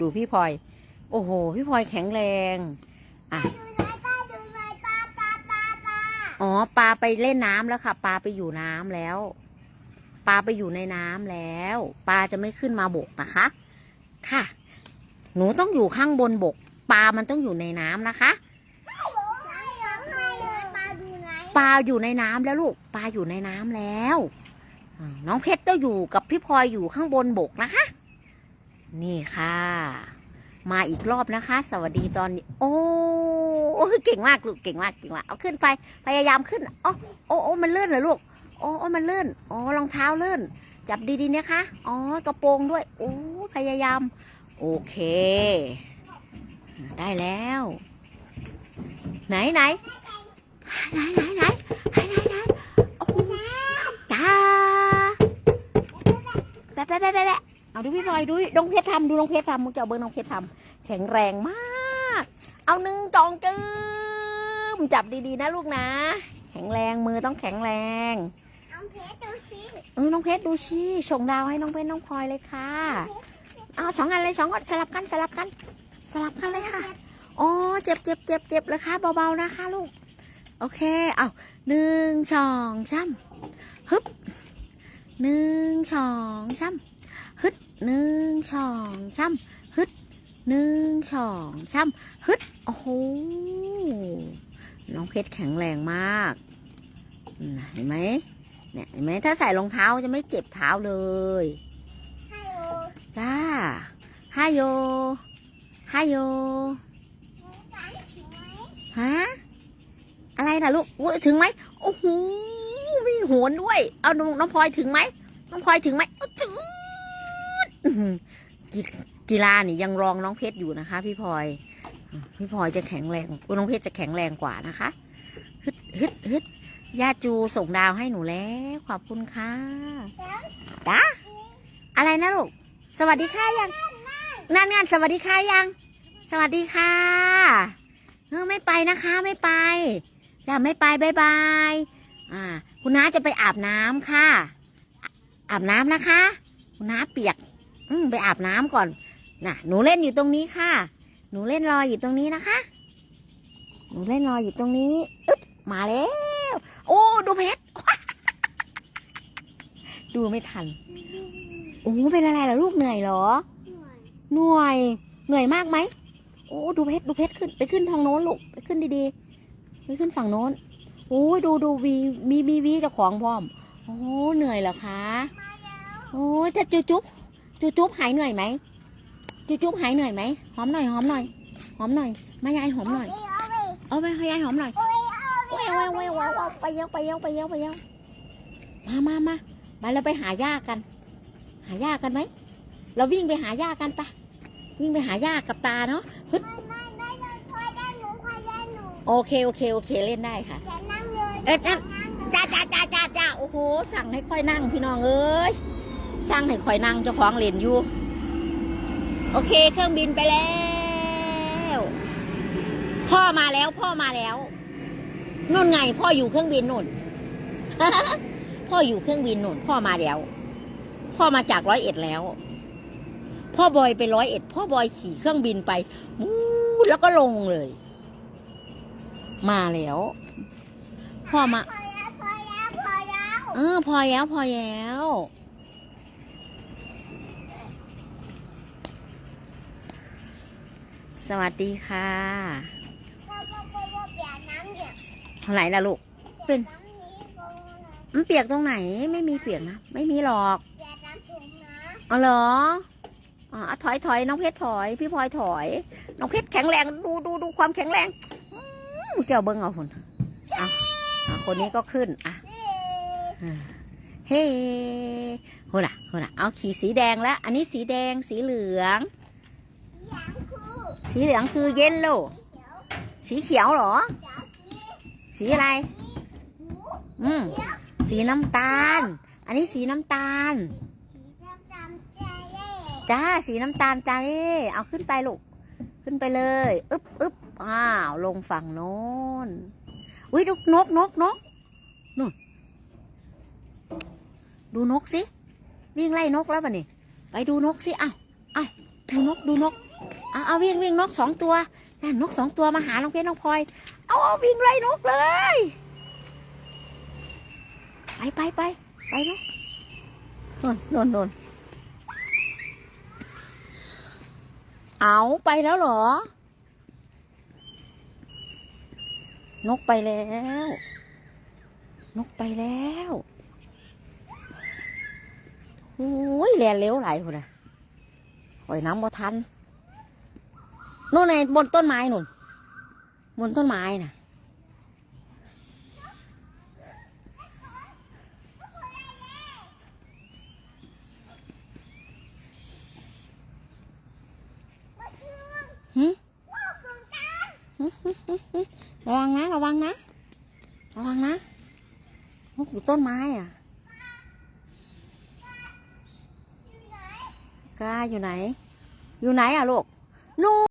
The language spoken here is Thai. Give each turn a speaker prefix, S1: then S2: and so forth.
S1: ดูพี่พลอย โอ้โห พี่พลอยแข็งแรง อะ
S2: อ๋อป
S1: ลาไปเล่นน้ำแล้วค่ะ ปลาไปอยู่น้ำแล้ว ปลาไปอยู่ในน้ำแล้ว ปลาจะไม่ขึ้นมาบกนะคะ ค่ะ หนูต้องอยู่ข้างบนบก ปลามันต้องอยู่ในน้ำนะคะ
S2: ป
S1: ลาอยู่ในน้ำแล้วลูก ปลาอยู่ในน้ำแล้ว น้องเพชรต้องอยู่กับพี่พลอยอยู่ข้างบนบกนะคะ นี่ค่ะ มาอีกรอบนะคะ สวัสดีตอนนี้ โอ้เก่งมากลูกเก่งมากเก่งมากเอาขึ้นไปพยายามขึ้นโอ้โอ้โอ้มันเลื่อนเหรอลูกโอ้โอ้มันเลื่อนโอ้รองเท้าเลื่อนจับดีๆนะคะอ๋อกระโปรงด้วยโอ้พยายาม โอเค ได้แล้ว ไหนไหนไหนไหนไหนไหนไหนโอ้จ้าแปะแปะแปะแปะ เอาดูพี่พลอยดูน้องเพชรทำดูน้องเพชรทำมึงจะเอาเบอร์น้องเพชรทำแข็งแรงมาก เอาหนึ่งจองจืมจับดีๆนะลูกนะ แข็งแรงมือต้องแข็งแรง
S2: น้องเพชรดูสิ
S1: เออน้องเพชรดูชีส่งดาวให้น้องเพชรน้องพลอยเลยค่ะเอาสองอันเลยสองอันสลับกันสลับกัน สลับกันเลยค่ะอ๋อเจ็บเจ็บเจ็บเจ็บเลยค่ะเบาๆนะคะลูกโอเคเอาหนึ่งสองช้ำฮึบหนึ่งสองช้ำ ฮึดหนึ่งสองช้ำฮึดหนึ่งสองช้ำฮึดโอ้โหน้องเพชรแข็งแรงมากเห็นไหมเนี่ยเห็นไหมถ้าใส่รองเท้าจะไม่เจ็บเท้าเลย
S2: ฮัลโหล
S1: จ้าฮายโยฮายโย
S2: ฝันถึงไหม
S1: ฮะอะไรนะลูกอุ๊ยถึงไหมโอ้โหวิ่งโหนด้วย เอาน้องน้องพลอยถึงไหมน้องพลอยถึงไหมอุ๊ยจืดอื้อหือ กีกีฬานี่ยังรองน้องเพชรอยู่นะคะ พี่พลอยพี่พลอยจะแข็งแรงน้องเพชรจะแข็งแรงกว่านะคะฮึดฮึดฮึดย่าจูส่งดาวให้หนูแล้วขอบคุณค่ะจ้าอะไรนะลูกสวัสดีค่ะยังนั่นงานสวัสดีค่ะยัง สวัสดีค่ะเออไม่ไปนะคะ ไม่ไปจะไม่ไปบายบายอ่า คุณน้าจะไปอาบน้ำค่ะ อาบน้ำนะคะ คุณน้าเปียก อืมไปอาบน้ำก่อนน่ะ หนูเล่นอยู่ตรงนี้ค่ะ หนูเล่นรออยู่ตรงนี้นะคะ หนูเล่นรออยู่ตรงนี้อึ๊บมาแล้ว โอ้ดูเพชรดูไม่ทัน โอ้เป็นอะไรล่ะลูกเหนื่อยเหรอเหนื่อยเหนื่อยมากไหมโอ้ดูเพชรดูเพชรขึ้นไปขึ้นทางโน้นลูกไปขึ้นดีๆไปขึ้นฝั่งโน้นโอ้ยดูดูวีมีมีวีเจะของพร้อม โอ้เหนื่อยเหรอคะโอ้ยจะจุ๊บ จุ๊บจุ๊บจุ๊บหายเหนื่อยไหมจุ๊บจุ๊บหายเหนื่อยไหมหอมหน่อยหอมหน่อยหอมหน่อยมายายหอมหน่อยเอาไปให้ยายหอมหน่อยโอ้ยโอ้ยโอ้ยโอ้ยโอ้ยไปเย้าไปเย้าไปเย้าไปเย้ามามามามาเราไปหาหญ้ากัน หาหญ้ากันไหมเราวิ่งไปหาหญ้ากันปะวิ่งไปหาหญ้ากับตาเนาะฮึด
S2: ไม่ไม่ไม่พอได้หนูพอได้หนู
S1: โอเคโอเคโอเคเล่นได้ค่ะ
S2: จะนั่งเลย
S1: เอ๊ะนั่นจ้าจ้าจ้าจ้าจ้าโอ้โหสั่งให้ค่อยนั่งพี่น้องเอ้ย สั่งให้ค่อยนั่งเจ้าของเล่นอยู่ โอเค เครื่องบินไปแล้ว พ่อมาแล้ว พ่อมาแล้วนู่นไง พ่ออยู่เครื่องบินนู่น พ่ออยู่เครื่องบินนู่น พ่อมาแล้ว พ่อมาจากร้อยเอ็ดแล้ว พ่อบอยไปร้อยเอ็ด พ่อบอยขี่เครื่องบินไปวู้แล้วก็ลงเลย มาแล้ว พ่อมา
S2: พอแล้ว พอแล้ว พอแล้ว
S1: เออ พอแล้ว พอแล้ว สวัสดีค่ะ
S2: พ่อพ่อพ่อพ่อเปลี่ยนน้ำเดี๋ยว
S1: เท่าไหร่ล่ะลูก เป็น
S2: น้ำนี้พ่อนะ
S1: มันเปียกตรงไหน ไม่มีเปียกนะ ไม่มีหรอก
S2: เปลี่ยนน้ำถุงนะ
S1: อ๋อเหรออ๋อถอยถอยน้องเพชรถอย พี่พลอยถอย น้องเพชรแข็งแรง ดูดูดูความแข็งแรงอืมเจ้าเบิ้งเอาคนอะอะคนนี้ก็ขึ้น อะ
S2: เอ๊ะ
S1: เฮ้โหล่ะโหล่ะเอาขีสีแดงแล้ว อันนี้สีแดง สีเหลือง
S2: อย่างคู่
S1: สีเหลืองคือเยลโล่สีเขียวหรอ
S2: สี
S1: อะไร อืม สีน้ำตาล อันนี้สีน้ำตาล จ้า สีน้ำตาลจ้าเล่เอาขึ้นไปลูก ขึ้นไปเลย อึ๊บอึ๊บอ้าว ลงฝั่งโน้น อุ้ยดูนกนกนกนู่น ดูนกสิ วิ่งไล่นกแล้วป่ะนี่ ไปดูนกสิอ้าวอ้าวดูนก ดูนก เอาเอาวิ่งวิ่งนกสองตัวนั่นนกสองตัวมาหาน้องเพชรน้องพลอย เอาเอาวิ่งไล่นกเลย ไปไปไปไปนกนนนนนนเอาไปแล้วเหรอ นกไปแล้ว นกไปแล้วโอ้ยแลนเร็วไหลคนน่ะหอยน้ำบ่ทัน นู่นไงบนต้นไม้นู่น บนต้นไม้น่ะ
S2: มาชื่อ
S1: หึ
S2: ว่าคุณตา
S1: ระวังนะระวังนะ ระวังนะนกอยู่ต้นไม้อะ
S2: อยู่ไหน
S1: กล้าอยู่ไหน อยู่ไหนอะลูกนู่น